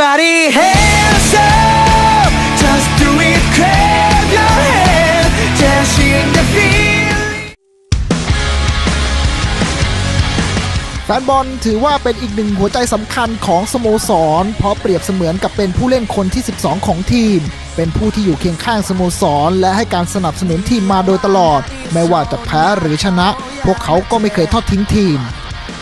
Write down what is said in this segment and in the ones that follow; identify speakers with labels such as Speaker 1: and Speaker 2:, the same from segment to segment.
Speaker 1: Everybody hands up Just do it clap your hands Dancing the feeling
Speaker 2: แฟนบอลถือว่าเป็นอีกหนึ่งหัวใจสำคัญของสโมสร เพราะเปรียบเสมือนกับเป็นผู้เล่นคนที่ 12 ของทีม เป็นผู้ที่อยู่เคียงข้างสโมสร และให้การสนับสนุนทีมมาโดยตลอด ไม่ว่าจะแพ้หรือชนะ พวกเขาก็ไม่เคยทอดทิ้งทีม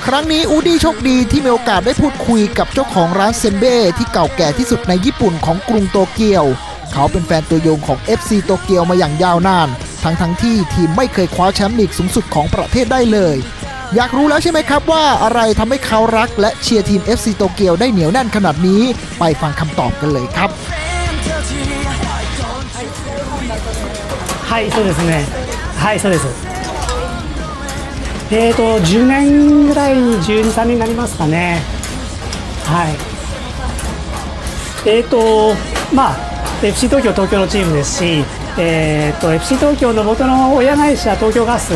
Speaker 2: ครั้งนี้อูดี้โชคดีที่มีโอกาสได้พูดคุยกับเจ้าของร้านเซนเบ้ที่เก่าแก่ที่สุดในญี่ปุ่นของกรุงโตเกียว เขาเป็นแฟนตัวยงของ FC โตเกียวมาอย่างยาวนาน ทั้งทั้งๆที่ทีมไม่เคยคว้าแชมป์ลีกสูงสุดของประเทศได้เลย อยากรู้แล้วใช่ไหมครับว่าอะไรทำให้เขารักและเชียร์ทีม FC โตเกียวได้เหนียวแน่นขนาดนี้ ไปฟังคำตอบกันเลยครับ
Speaker 3: はい、そうですね。はい、そうです。 えーと、10年ぐらい、12、3年になりますかね。はい。えーと、まあ、FC 東京、東京のチームですし、えーと、FC 東京の元の親会社、東京ガス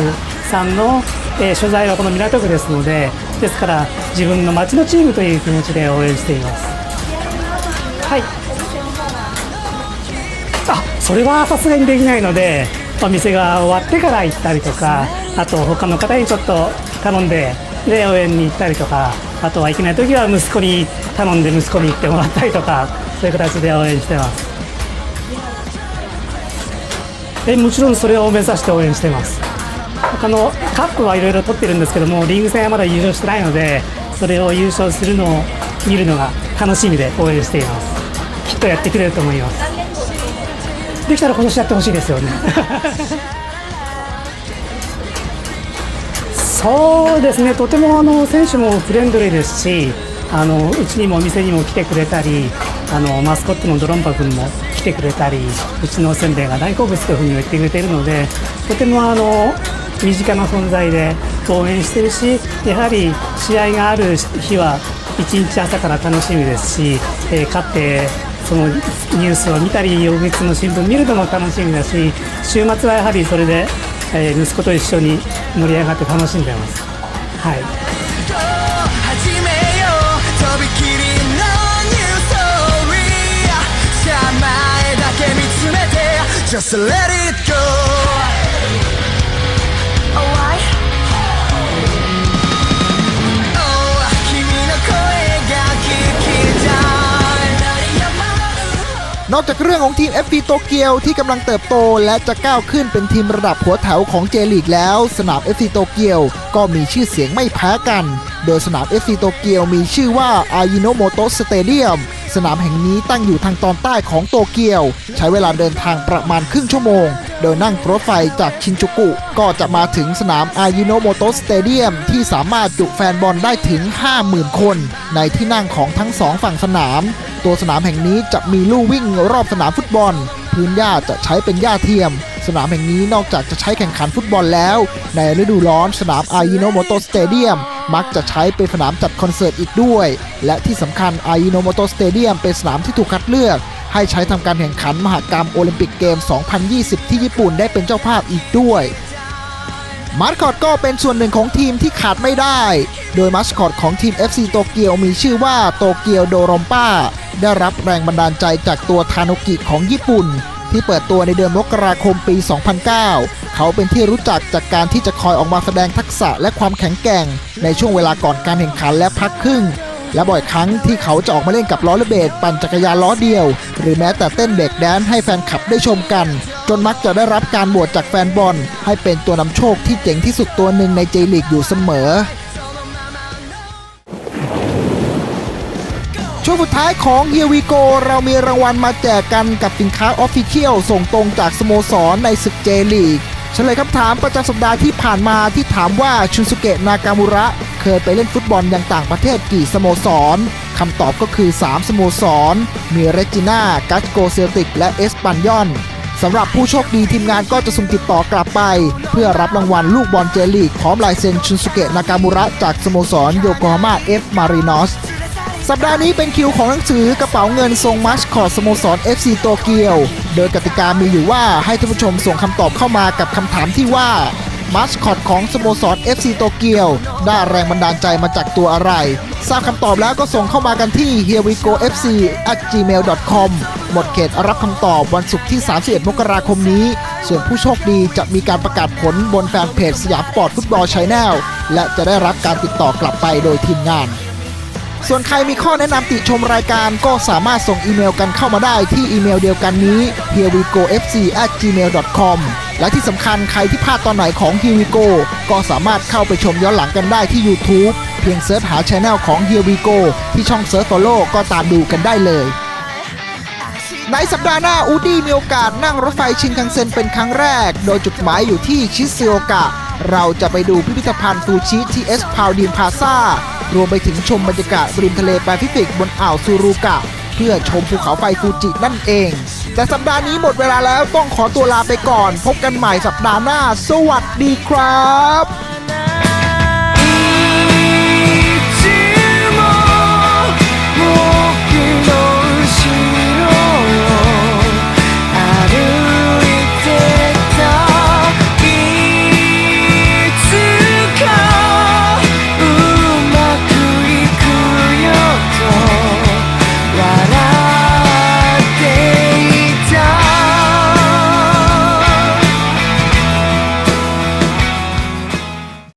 Speaker 3: さんの、えー所在はこの港区ですので、ですから、自分の町のチームという気持ちで応援しています。はい。あそれはさすがにできないのでお店が終わってから行ったりとかあと他の方にちょっと頼んでで応援に行ったりとかあとは行けない時は息子に頼んで息子に行ってもらったりとかそういう形で応援してます。えもちろんそれを目指して応援してます。他のカップはいろいろ取ってるんですけどもリーグ戦はまだ優勝してないのでそれを優勝するのを見るのが楽しみで応援しています。きっとやってくれると思います。できたら今年やってほしいですよね。そうですね。とてもあの選手もフレンドリーですしあのうちにもお店にも来てくれたりあのマスコットのドロンパ君も来てくれたりうちのせんべいが大好物というふうに言ってくれているのでとてもあの身近な存在で応援してるしやはり試合がある日は一日朝から楽しみですし、えー勝ってそのニュースを見たり翌日の新聞見るのも楽しみだし週末はやはりそれで、えー息子と一緒に盛り上がって楽しんでます。はい。
Speaker 1: 始めよう
Speaker 2: นอกจากเรื่องของทีม FC โตเกียวที่กำลังเติบโต และจะก้าวขึ้นเป็นทีมระดับหัวแถวของเจลีกแล้ว สนาม FC โตเกียวก็มีชื่อเสียงไม่แพ้กัน โดยสนาม FC โตเกียวมีชื่อว่าอายิโนโมโตสเตเดียมสนามแห่งนี้ตั้งอยู่ทางตอนใต้ของโตเกียว ใช้เวลาเดินทางประมาณครึ่งชั่วโมง โดยนั่งรถไฟจากชินจูกุ ก็จะมาถึงสนามอายิโนโมโตสเตเดียมที่สามารถจุแฟนบอลได้ถึง 50,000 คน ในที่นั่งของทั้งสองฝั่งสนาม ตัวสนามแห่งนี้จะมีลู่วิ่งรอบสนามฟุตบอล พื้นหญ้าจะใช้เป็นหญ้าเทียม สนามแห่งนี้นอกจากจะใช้แข่งขันฟุตบอลแล้ว ในฤดูร้อนสนามอายิโนโมโตสเตเดียมมักจะใช้เป็นสนามจัดคอนเสิร์ตอีกด้วย และที่สำคัญอายิโนโมโตสเตเดียมเป็นสนามที่ถูกคัดเลือก ให้ใช้ทำการแข่งขันมหกรรมโอลิมปิกเกม 2020 ที่ญี่ปุ่นได้เป็นเจ้าภาพอีกด้วยมาสคอตก็เป็นส่วนหนึ่งของทีมที่ขาดไม่ได้ โดยมาสคอตของทีม FC โตเกียวมีชื่อว่าโตเกียวโดรอมป้า ได้รับแรงบันดาลใจจากตัวทานุกิของญี่ปุ่น ที่เปิดตัวในเดือนมกราคมปี 2009 เขาเป็นที่รู้จักจากการที่จะคอยออกมาแสดงทักษะและความแข็งแกร่ง ในช่วงเวลาก่อนการแข่งขันและพักครึ่ง และบ่อยครั้งที่เขาจะออกมาเล่นกับล้อระเบิดปั่นจักรยานล้อเดียว หรือแม้แต่เต้นเบรกแดนให้แฟนคลับได้ชมกัน จนมักจะได้รับการโหวตจากแฟนบอล ให้เป็นตัวนำโชคที่เจ๋งที่สุดตัวหนึ่งในเจลีกอยู่เสมอ ช่วงสุดท้ายของ Here We Go เรามีรางวัลมาแจกกันกับสินค้าออฟฟิเชียลส่งตรงจากสโมสรในศึกเจลีกเฉลยคำถามประจำสัปดาห์ที่ผ่านมาที่ถามว่าชุนสุเกะนากามุระเคยไปเล่นฟุตบอลยังต่างประเทศกี่สโมสรคำตอบก็คือ 3 สโมสร มีเรจิน่ากัสโกเซลติก และเอสปันยอนสำหรับผู้โชคดีทีมงานก็จะส่งติดต่อกลับไป เพื่อรับรางวัลลูกบอลเจลีกพร้อมลายเซ็นชุนสุเกะนากามุระจากสโมสรโยโกฮาม่าเอฟมารินอส สัปดาห์นี้เป็นคิวของหนังสือกระเป๋าเงินทรงมัสคอตสโมสร FC โตเกียว โดยกติกามีอยู่ว่าให้ท่านผู้ชมส่งคำตอบเข้ามากับคำถามที่ว่ามาสคอตของสโมสร FC โตเกียวได้แรงบันดาลใจมาจากตัวอะไร ทราบคำตอบแล้วก็ส่งเข้ามากันที่ h e r e w e g o f c gmail com หมดเขตรับคำตอบวันศุกร์ที่ 31 มกราคมนี้ ส่วนผู้โชคดีจะมีการประกาศผลบนแฟนเพจสยามปอร์ตฟุตบอลช n แนลและจะได้รับการติดต่อกลับไปโดยทีมงาน ส่วนใครมีข้อแนะนำติชมรายการก็สามารถส่งอีเมลกันเข้ามาได้ที่อีเมลเดียวกันนี้ here we go fc at gmail com และที่สำคัญใครที่พลาดตอนไหนของ Here we go ก็สามารถเข้าไปชมย้อนหลังกันได้ที่ YouTube เพียงเซิร์ชหาช anel ของ Here we go ที่ช่องเซิร์ช Follow ก็ตามดูกันได้เลยในสัปดาห์หน้าอูดี้มีโอกาสนั่งรถไฟชินคังเซ็นเป็นครั้งแรก โดยจุดหมายอยู่ที่ชิซึโอกะ เราจะไปดูพิพิธภัณฑ์ซูชิที่เอสพาวดีนพาซา รวมไปถึงชมบรรยากาศริมทะเลแปซิฟิกบนอ่าวซูรูกะ เพื่อชมภูเขาไฟฟูจินั่นเอง แต่สัปดาห์นี้หมดเวลาแล้วต้องขอตัวลาไปก่อน พบกันใหม่สัปดาห์หน้า สวัสดีครับ